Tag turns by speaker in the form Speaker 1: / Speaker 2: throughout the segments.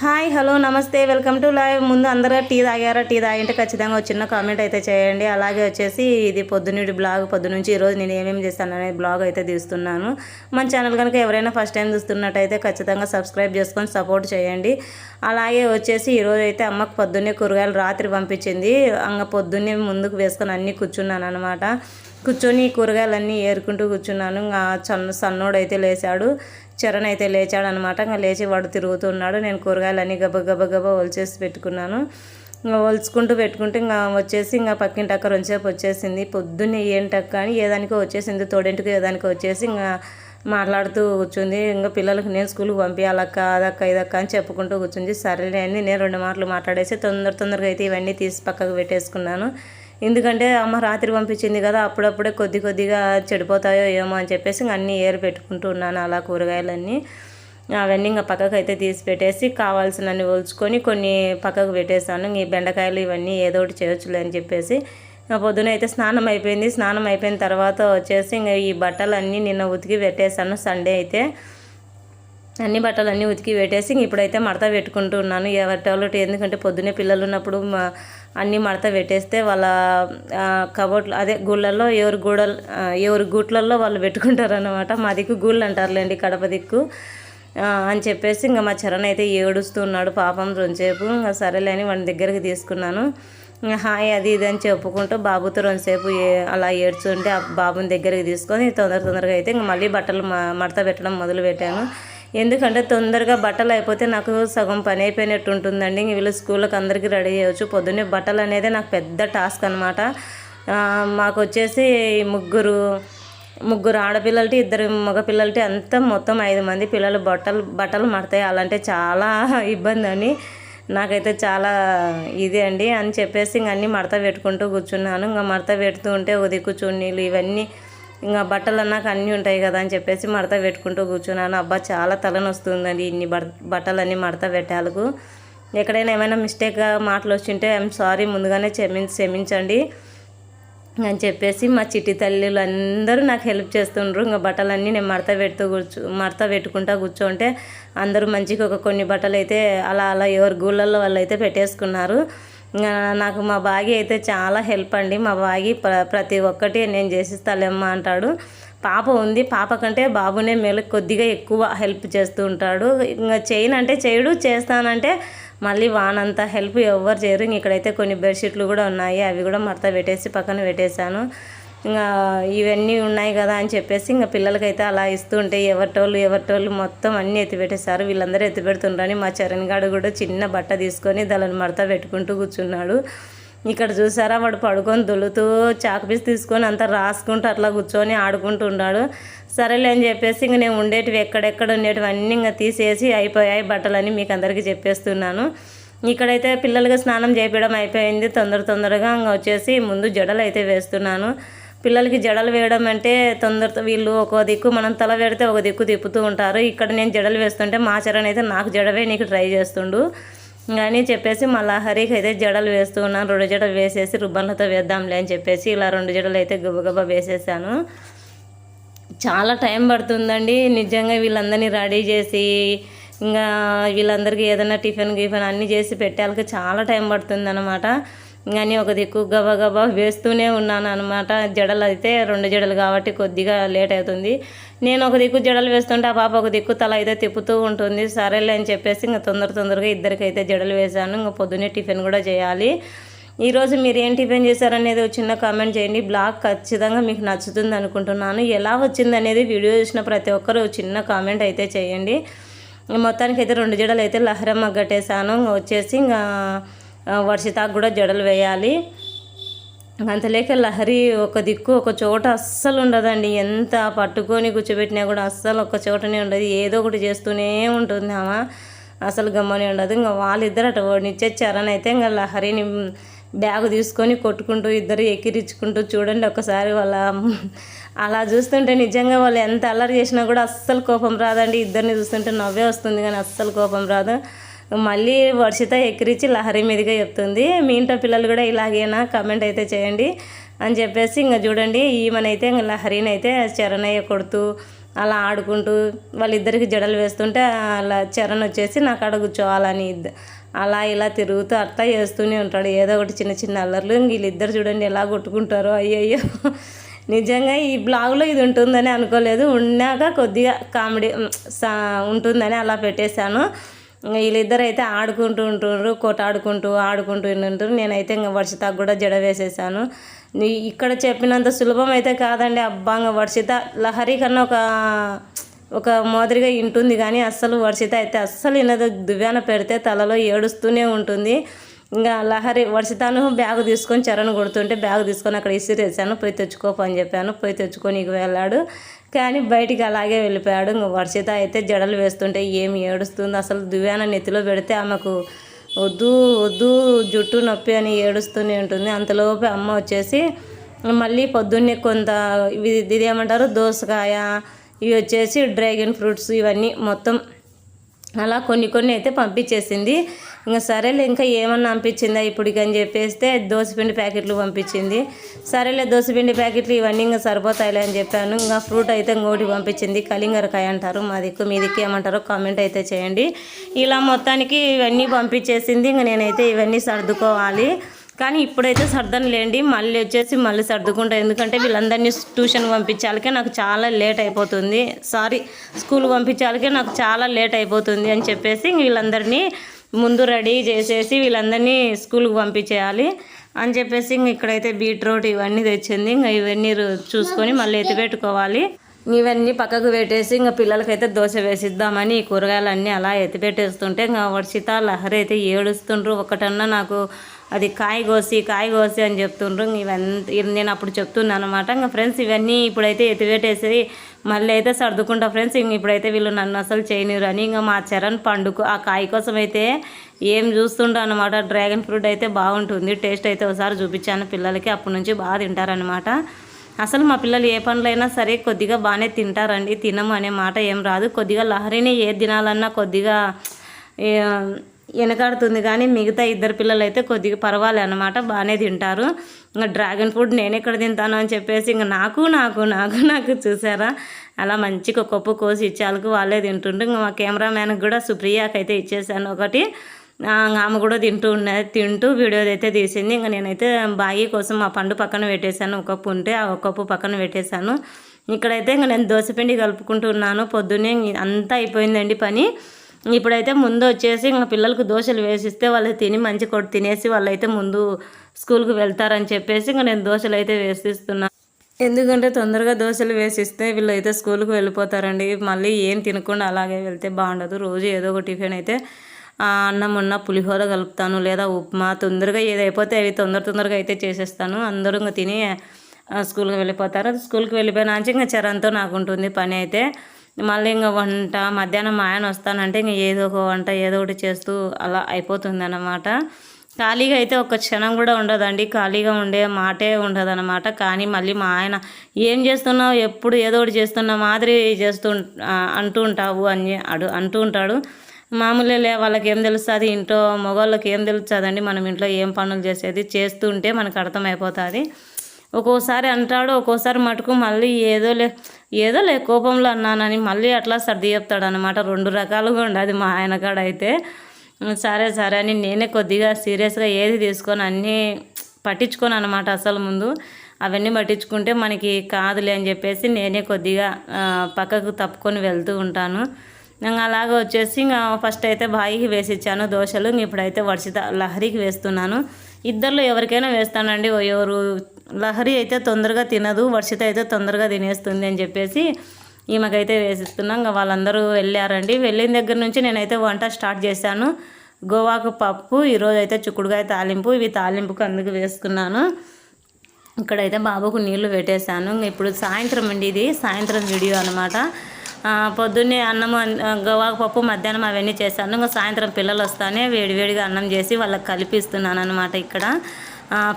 Speaker 1: Hi hello నమస్తే. Welcome to live. ముందు అందరూ టీ తాగారా? టీ తాగింటే ఖచ్చితంగా ఒక చిన్న కామెంట్ అయితే చేయండి. అలాగే వచ్చేసి ఇది పొద్దున్నుడి బ్లాగ్. పొద్దు నుంచి ఈరోజు నేను ఏమేమి చేస్తాను అనే బ్లాగ్ అయితే తీస్తున్నాను. మన ఛానల్ కనుక ఎవరైనా ఫస్ట్ టైం చూస్తున్నట్టయితే ఖచ్చితంగా సబ్స్క్రైబ్ చేసుకొని సపోర్ట్ చేయండి. అలాగే వచ్చేసి ఈరోజు అయితే అమ్మకు పొద్దున్నే కూరగాయలు రాత్రి పంపించింది. అంగ పొద్దున్నే ముందుకు వేసుకొని అన్నీ కూర్చున్నాను అనమాట కూర్చొని కూరగాయలన్నీ ఏరుకుంటూ కూర్చున్నాను. ఇంకా సన్న సన్నోడైతే లేచాడు. చరణ్ అయితే లేచాడు అనమాట ఇంకా లేచి వాడు తిరుగుతున్నాడు. నేను కూరగాయలన్నీ గబ గబ గబ ఒలిచేసి పెట్టుకున్నాను. ఇంకా ఒలుచుకుంటూ పెట్టుకుంటే ఇంకా వచ్చేసి ఇంకా పక్కింటి అక్క రెండుసేపు వచ్చేసింది. పొద్దున్నే ఏంటక్క అని ఏదానికో వచ్చేసింది. తోడింటికి ఏదానికో వచ్చేసి ఇంకా మాట్లాడుతూ కూర్చుంది. ఇంకా పిల్లలకు నేను స్కూల్కి పంపించాలక్క అదక్క ఇదక్క అని చెప్పుకుంటూ కూర్చుంది. సరేలే అని నేను రెండు మాటలు మాట్లాడేసి తొందర తొందరగా అయితే ఇవన్నీ తీసి పక్కకు పెట్టేసుకున్నాను. ఎందుకంటే అమ్మ రాత్రి పంపించింది కదా అప్పుడప్పుడే కొద్ది కొద్దిగా చెడిపోతాయో ఏమో అని చెప్పేసి అన్నీ ఏరు పెట్టుకుంటూ ఉన్నాను అలా కూరగాయలన్నీ. అవన్నీ ఇంకా పక్కకు అయితే తీసి పెట్టేసి కావాల్సినన్ని ఒలుచుకొని కొన్ని పక్కకు పెట్టేసాను ఈ బెండకాయలు ఇవన్నీ ఏదో ఒకటి చేయొచ్చులే అని చెప్పేసి పొద్దున అయితే స్నానం అయిపోయింది. స్నానం అయిపోయిన తర్వాత వచ్చేసి ఇంకా ఈ బట్టలన్నీ నిన్న ఉతికి పెట్టేశాను. సండే అయితే అన్ని బట్టలు అన్నీ ఉతికి పెట్టేసి ఇప్పుడైతే మడత పెట్టుకుంటూ ఉన్నాను. ఎవరి ఎందుకంటే పొద్దున్నే పిల్లలు ఉన్నప్పుడు అన్నీ మడత పెట్టేస్తే వాళ్ళ కబోర్డ్లు అదే గుళ్ళల్లో ఎవరి గూడలు ఎవరు ఎవరి గూట్లలో వాళ్ళు పెట్టుకుంటారు అనమాట మా దిక్కు గూళ్ళు అంటారులేండి కడప దిక్కు. అని చెప్పేసి ఇంకా మా చరణ్ అయితే ఏడుస్తూ ఉన్నాడు పాపం రెండుసేపు ఇంకా సరేలే అని వాడి దగ్గరికి తీసుకున్నాను. హాయ్ అది ఇది అని చెప్పుకుంటూ బాబుతో రెండుసేపు ఏ- అలా ఏడ్చుంటే ఆ బాబుని దగ్గరికి తీసుకొని తొందర తొందరగా అయితే ఇంకా మళ్ళీ బట్టలు మడత పెట్టడం మొదలు పెట్టాను ఎందుకంటే తొందరగా బట్టలు అయిపోతే నాకు సగం పని అయిపోయినట్టు ఉంటుందండి. వీళ్ళు స్కూల్కి అందరికీ రెడీ చేయవచ్చు పొద్దున్నే బట్టలు అనేది నాకు పెద్ద టాస్క్ అనమాట మాకు వచ్చేసి ముగ్గురు ముగ్గురు ఆడపిల్లలటి ఇద్దరు మగపిల్లలటి అంతా మొత్తం ఐదు మంది పిల్లలు బట్టలు బట్టలు మడతాయి. అలాంటే చాలా ఇబ్బంది అని నాకైతే చాలా ఇది అండి. అని చెప్పేసి ఇంక అన్నీ మడత పెట్టుకుంటూ కూర్చున్నాను. ఇంకా మడత పెడుతూ ఉంటే ఒక చున్నీలు ఇవన్నీ ఇంకా బట్టలు నాకు అన్నీ ఉంటాయి కదా అని చెప్పేసి మడత పెట్టుకుంటూ కూర్చున్నాను. అబ్బా చాలా తలనొస్తుందండి ఇన్ని బట్టలన్నీ మడత పెట్టాలకు ఎక్కడైనా ఏమైనా మిస్టేక్గా మాటలు వచ్చింటే ఐఎమ్ సారీ ముందుగానే క్షమి క్షమించండి అని చెప్పేసి మా చిట్టి తల్లులు అందరూ నాకు హెల్ప్ చేస్తుండ్రు. ఇంకా బట్టలన్నీ నేను మడత పెడుతూ కూర్చు మడత పెట్టుకుంటా కూర్చోంటే అందరూ మంచిగా ఒక కొన్ని బట్టలు అయితే అలా అలా ఎవరి గూళ్ళల్లో వాళ్ళు అయితే పెట్టేసుకున్నారు. నాకు మా బాగి అయితే చాలా హెల్ప్ అండి. మా బాగి ప్ర ప్రతి ఒక్కటి నేను చేసిస్తాలేమ్మా అంటాడు. పాప ఉంది. పాప కంటే బాబునే మేలు కొద్దిగా ఎక్కువ హెల్ప్ చేస్తూ ఉంటాడు. ఇంకా చేయనంటే అంటే చేయడు చేస్తానంటే మళ్ళీ వానంత హెల్ప్ ఎవ్వరు చేయరు. ఇక్కడైతే కొన్ని బెడ్షీట్లు కూడా ఉన్నాయి. అవి కూడా మడత పెట్టేసి పక్కన పెట్టేశాను. ఇంకా ఇవన్నీ ఉన్నాయి కదా అని చెప్పేసి ఇంకా పిల్లలకైతే అలా ఇస్తూ ఉంటే ఎవరిటోళ్ళు ఎవరిటోళ్ళు మొత్తం అన్నీ ఎత్తిపెట్టేశారు. వీళ్ళందరూ ఎత్తిపెడుతుండ్రని మా చరణ్ గాడు కూడా చిన్న బట్ట తీసుకొని దాని మడత పెట్టుకుంటూ కూర్చున్నాడు. ఇక్కడ చూసారా వాడు పడుకొని దొలుతూ చాకుపీస్ తీసుకొని అంతా రాసుకుంటూ అట్లా కూర్చొని ఆడుకుంటూ ఉన్నాడు. సరేలే అని చెప్పేసి ఇంక నేను ఉండేటివి ఎక్కడెక్కడ ఉండేటివి అన్నీ ఇంకా తీసేసి అయిపోయాయి బట్టలని మీకు అందరికీ చెప్పేస్తున్నాను. ఇక్కడైతే పిల్లలకి స్నానం చేపించడం అయిపోయింది. తొందర తొందరగా ఇంకా వచ్చేసి ముందు జడలు అయితే వేస్తున్నాను. పిల్లలకి జడలు వేయడం అంటే తొందరతో వీళ్ళు ఒక దిక్కు మనం తల పెడితే ఒక దిక్కు తిప్పుతూ ఉంటారు. ఇక్కడ నేను జడలు వేస్తుంటే మా చరణ్ అయితే నాకు జడవే నీకు ట్రై చేస్తుండు అని చెప్పేసి మళ్ళా హరికి అయితే జడలు వేస్తూ ఉన్నాను. రెండు జడలు వేసేసి రుబ్బన్లతో వేద్దాంలే అని చెప్పేసి ఇలా రెండు జడలు అయితే గబగబా వేసేసాను. చాలా టైం పడుతుందండి. నిజంగా వీళ్ళందరినీ రెడీ చేసి ఇంకా వీళ్ళందరికీ ఏదైనా టిఫిన్ గిఫిన్ అన్నీ చేసి పెట్టాలకి చాలా టైం పడుతుంది అనమాట కానీ ఒక దిక్కు గబగబా వేస్తూనే ఉన్నాను అనమాట జడలు అయితే రెండు జడలు కాబట్టి కొద్దిగా లేట్ అవుతుంది. నేను ఒక దిక్కు జడలు వేస్తుంటే ఆ పాప ఒక దిక్కు తల అయితే తిప్పుతూ ఉంటుంది. సరేలే అని చెప్పేసి ఇంకా తొందర తొందరగా ఇద్దరికైతే జడలు వేశాను. ఇంకా పొద్దున్నే టిఫిన్ కూడా చేయాలి. ఈరోజు మీరు ఏం టిఫిన్ చేశారనేది ఒక చిన్న కామెంట్ చేయండి. బ్లాగ్ ఖచ్చితంగా మీకు నచ్చుతుంది అనుకుంటున్నాను. ఎలా వచ్చింది అనేది వీడియో చూసిన ప్రతి ఒక్కరు చిన్న కామెంట్ అయితే చేయండి. మొత్తానికి అయితే రెండు జడలు అయితే లహరమ్మ కట్టేశాను వచ్చేసి ఇంకా వర్షితాకు కూడా జడలు వేయాలి. అంతలేక లహరి ఒక దిక్కు ఒక చోట అస్సలు ఉండదండి. ఎంత పట్టుకొని కూర్చోబెట్టినా కూడా అస్సలు ఒక చోటనే ఉండదు. ఏదో ఒకటి చేస్తూనే ఉంటుంది ఆమె. అసలు గమ్మని ఉండదు. ఇంకా వాళ్ళిద్దరు అటు ఓడినిచ్చే అయితే ఇంకా లహరిని బ్యాగ్ తీసుకొని కొట్టుకుంటూ ఇద్దరు ఎక్కిరించుకుంటూ చూడండి ఒకసారి వాళ్ళ అలా చూస్తుంటే నిజంగా వాళ్ళు ఎంత అల్లరి చేసినా కూడా అస్సలు కోపం రాదండి. ఇద్దరిని చూస్తుంటే నవ్వే వస్తుంది కానీ అస్సలు కోపం రాదు. మళ్ళీ వర్షిత ఎక్కిరించి లహరి మీదుగా చెప్తుంది. మీ ఇంట్లో పిల్లలు కూడా ఇలాగేనా? కమెంట్ అయితే చేయండి. అని చెప్పేసి ఇంకా చూడండి. ఈమెనైతే ఇంకా లహరిని అయితే చరణయ్య కొడుతూ అలా ఆడుకుంటూ వాళ్ళిద్దరికి జడలు వేస్తుంటే అలా చరణ్ వచ్చేసి నా కాడ కూర్చోవాలని అలా ఇలా తిరుగుతూ అట్లా చేస్తూనే ఉంటాడు. ఏదో ఒకటి చిన్న చిన్న అల్లర్లు. ఇంక వీళ్ళిద్దరు చూడండి ఎలా కొట్టుకుంటారో. అయ్యయ్యో. నిజంగా ఈ బ్లాగ్లో ఇది ఉంటుందని అనుకోలేదు. ఉన్నాక కొద్దిగా కామెడీ సా ఉంటుందని అలా పెట్టేశాను. వీళ్ళిద్దరు అయితే ఆడుకుంటూ ఉంటుండ్రు కొట్టాడుకుంటూ ఆడుకుంటూ ఉంటుండ్రు. నేనైతే ఇంకా వర్షితకు కూడా జడ వేసేసాను. ఇక్కడ చెప్పినంత సులభం అయితే కాదండి అబ్బా ఇంకా వర్షిత లహరి కన్నా ఒక ఒక మాదిరిగా ఇంటుంది కానీ అస్సలు వర్షిత అయితే అస్సలు వినదు. దువ్యాన పెడితే తలలో ఏడుస్తూనే ఉంటుంది. ఇంకా లహరి వర్షితాను బ్యాగ్ తీసుకొని చరణ్ కొడుతుంటే బ్యాగ్ తీసుకొని అక్కడ ఇసిరేసాను. పోయి తెచ్చుకో పని చెప్పాను. పోయి తెచ్చుకొని ఇక వెళ్ళాడు. కానీ బయటికి అలాగే వెళ్ళిపోయాడు. ఇంక వర్షిత అయితే జడలు వేస్తుంటే ఏమి ఏడుస్తుంది? అసలు దువ్యాన నెత్తిలో పెడితే ఆమెకు వద్దు వద్దు జుట్టు నొప్పి అని ఏడుస్తూనే ఉంటుంది. అంతలోపు అమ్మ వచ్చేసి మళ్ళీ పొద్దున్నే కొంత ఇది ఇది ఏమంటారు? దోసకాయ ఇవి వచ్చేసి డ్రాగన్ ఫ్రూట్స్ ఇవన్నీ మొత్తం అలా కొన్ని కొన్ని అయితే పంపించేసింది. ఇంకా సరేలే ఇంకా ఏమన్నా పంపించిందా ఇప్పటికి అని చెప్పేస్తే దోసపిండి ప్యాకెట్లు పంపించింది. సరేలే దోసపిండి ప్యాకెట్లు ఇవన్నీ ఇంకా సరిపోతాయిలే అని చెప్పాను. ఇంకా ఫ్రూట్ అయితే ఇంకోటి పంపించింది. కలింగరకాయ అంటారు మా దిక్కు మీ దిక్కు ఏమంటారో కామెంట్ అయితే చేయండి. ఇలా మొత్తానికి ఇవన్నీ పంపించేసింది. ఇంకా నేనైతే ఇవన్నీ సర్దుకోవాలి. కానీ ఇప్పుడైతే సర్దనులేండి మళ్ళీ వచ్చేసి మళ్ళీ సర్దుకుంటా. ఎందుకంటే వీళ్ళందరినీ ట్యూషన్ పంపించాలకే నాకు చాలా లేట్ అయిపోతుంది. సారీ స్కూల్ పంపించాలకే నాకు చాలా లేట్ అయిపోతుంది అని చెప్పేసి వీళ్ళందరినీ ముందు రెడీ చేసేసి వీళ్ళందరినీ స్కూల్కి పంపించేయాలి అని చెప్పేసి ఇంక ఇక్కడైతే బీట్రూట్ ఇవన్నీ తెచ్చింది. ఇంకా ఇవన్నీ చూసుకొని మళ్ళీ ఎత్తిపెట్టుకోవాలి ఇవన్నీ పక్కకు పెట్టేసి ఇంకా పిల్లలకైతే దోశ వేసిద్దామని ఈ కూరగాయలన్నీ అలా ఎత్తిపెట్టేస్తుంటే ఇంకా వర్షిత లహరి అయితే ఏడుస్తుండ్రు. ఒకటన్నా నాకు అది కాయ కోసి కాయ కోసి అని చెప్తుండ్రు. ఇవన్నీ నేను అప్పుడు చెప్తున్నాను అనమాట ఇంకా ఫ్రెండ్స్ ఇవన్నీ ఇప్పుడైతే ఎత్తిపెట్టేసి మళ్ళీ అయితే సర్దుకుంటా ఫ్రెండ్స్. ఇంక ఇప్పుడైతే వీళ్ళు నన్ను అసలు చేయనిరు అని ఇంకా మా చరణ్ పండుకు ఆ కాయ కోసం అయితే ఏం చూస్తుంటా అనమాట డ్రాగన్ ఫ్రూట్ అయితే బాగుంటుంది. టేస్ట్ అయితే ఒకసారి చూపించాను పిల్లలకి. అప్పటి నుంచి బాగా తింటారనమాట అసలు మా పిల్లలు ఏ పనులైనా సరే కొద్దిగా బాగానే తింటారండి. తినము అనే మాట ఏం రాదు. కొద్దిగా లహరిని ఏ తినాలన్నా కొద్దిగా వెనకాడుతుంది కానీ మిగతా ఇద్దరు పిల్లలు అయితే కొద్దిగా పర్వాలే అనమాట బాగానే తింటారు. ఇంకా డ్రాగన్ ఫ్రూట్ నేను ఎక్కడ తింటాను అని చెప్పేసి ఇంకా నాకు నాకు నాకు నాకు చూసారా? అలా మంచిగా ఒక కప్పు కోసి ఇచ్చేందుకు వాళ్ళే తింటుంటే ఇంకా మా కెమెరామ్యాన్కి కూడా సుప్రియాకి అయితే ఇచ్చేసాను ఒకటి. ఆమె కూడా తింటూ ఉన్నది తింటూ వీడియో అయితే తీసింది. ఇంకా నేనైతే బాగి కోసం ఆ పండు పక్కన పెట్టేశాను. ఒక కప్పు ఉంటే ఆ ఒక కప్పు పక్కన పెట్టేశాను. ఇక్కడైతే ఇంకా నేను దోశపిండి కలుపుకుంటున్నాను పొద్దున్నే అంతా అయిపోయిందండి పని. ఇప్పుడైతే ముందు వచ్చేసి ఇంకా పిల్లలకు దోశలు వేసిస్తే వాళ్ళు తిని మంచి కొట్టు తినేసి వాళ్ళైతే ముందు స్కూల్కి వెళ్తారని చెప్పేసి ఇంకా నేను దోశలు అయితే వేసిస్తున్నాను ఎందుకంటే తొందరగా దోశలు వేసిస్తే వీళ్ళైతే స్కూల్కి వెళ్ళిపోతారండి. మళ్ళీ ఏం తినకుండా అలాగే వెళ్తే బాగుండదు. రోజు ఏదో ఒక టిఫిన్ అయితే అన్నం ఉన్న పులిహోర కలుపుతాను లేదా ఉప్మా తొందరగా ఏదైపోతే అవి తొందర తొందరగా అయితే చేసేస్తాను. అందరూ ఇంకా తిని స్కూల్కి వెళ్ళిపోతారు. స్కూల్కి వెళ్ళిపోయిన నుంచి ఇంకా చరణ్తో నాకు ఉంటుంది పని అయితే. మళ్ళీ ఇంకా వంట మధ్యాహ్నం మా ఆయన వస్తానంటే ఇంక ఏదో ఒక వంట ఏదో ఒకటి చేస్తూ అలా అయిపోతుంది అన్నమాట ఖాళీగా అయితే ఒక క్షణం కూడా ఉండదండి. ఖాళీగా ఉండే మాటే ఉండదన్నమాట. కానీ మళ్ళీ మా ఆయన ఏం చేస్తున్నావు? ఎప్పుడు ఏదో ఒకటి చేస్తున్న మాదిరి చేస్తూ అంటూ ఉంటావు అని అడు అంటూ ఉంటాడు. మామూలులే వాళ్ళకి ఏం తెలుస్తుంది? ఇంట్లో మగవాళ్ళకి ఏం తెలుస్తుందండి? మనం ఇంట్లో ఏం పనులు చేసేది? చేస్తుంటే మనకు అర్థమైపోతుంది. ఒక్కోసారి అంటాడు ఒక్కోసారి మటుకు మళ్ళీ ఏదో లే ఏదో లే కోపంలో అన్నానని మళ్ళీ అట్లా సర్ది చెప్తాడు అనమాట రెండు రకాలుగా ఉండదు మా ఆయన కాడ అయితే సరే సరే అని నేనే కొద్దిగా సీరియస్గా ఏది తీసుకొని అన్నీ పట్టించుకోను అనమాట అసలు ముందు. అవన్నీ పట్టించుకుంటే మనకి కాదులే అని చెప్పేసి నేనే కొద్దిగా పక్కకు తప్పుకొని వెళ్తూ ఉంటాను. ఇంకా అలాగ వచ్చేసి ఇంకా ఫస్ట్ అయితే బాయికి వేసి ఇచ్చాను దోశలు ఇప్పుడైతే వర్షిత లహరికి వేస్తున్నాను. ఇద్దరిలో ఎవరికైనా వేస్తానండి. ఎవరు లహరి అయితే తొందరగా తినదు వర్షిత అయితే తొందరగా తినేస్తుంది అని చెప్పేసి ఈమెకైతే వేసిస్తున్నాం. ఇంకా వాళ్ళందరూ వెళ్ళారండి. వెళ్ళిన దగ్గర నుంచి నేనైతే వంట స్టార్ట్ చేశాను. గోవాకు పప్పు ఈరోజు అయితే చిక్కుడుకాయ తాలింపు ఇవి తాలింపుకు అందుకు వేసుకున్నాను. ఇక్కడైతే బాబుకు నీళ్ళు పెట్టేశాను. ఇప్పుడు సాయంత్రం అండి ఇది సాయంత్రం వీడియో అనమాట పొద్దున్నే అన్నం గోవాకు పప్పు మధ్యాహ్నం అవన్నీ చేశాను. ఇంకా సాయంత్రం పిల్లలు వస్తానే వేడివేడిగా అన్నం చేసి వాళ్ళకి కలిపిస్తున్నాను అనమాట ఇక్కడ.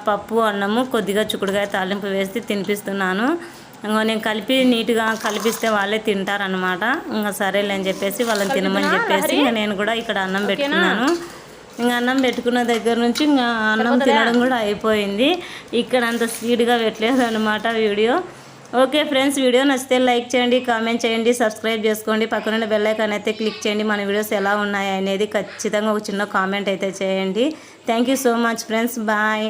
Speaker 1: పప్పు అన్నము కొద్దిగా చిక్కుడుకాయ తాలింపు వేసి తినిపిస్తున్నాను. ఇంకా నేను కలిపి నీట్గా కలిపిస్తే వాళ్ళే తింటారనమాట ఇంకా సరేలే అని చెప్పేసి వాళ్ళని తినమని చెప్పేసి ఇంకా నేను కూడా ఇక్కడ అన్నం పెట్టుకున్నాను. ఇంకా అన్నం పెట్టుకున్న దగ్గర నుంచి ఇంకా అన్నం తినడం కూడా అయిపోయింది. ఇక్కడ అంత స్పీడ్గా పెట్టలేదు అనమాట వీడియో. ఓకే ఫ్రెండ్స్ వీడియో నచ్చితే లైక్ చేయండి కామెంట్ చేయండి సబ్స్క్రైబ్ చేసుకోండి. పక్కనున్న బెల్లైకాన్ అయితే క్లిక్ చేయండి. మన వీడియోస్ ఎలా ఉన్నాయి అనేది ఖచ్చితంగా ఒక చిన్న కామెంట్ అయితే చేయండి. Thank you so much friends bye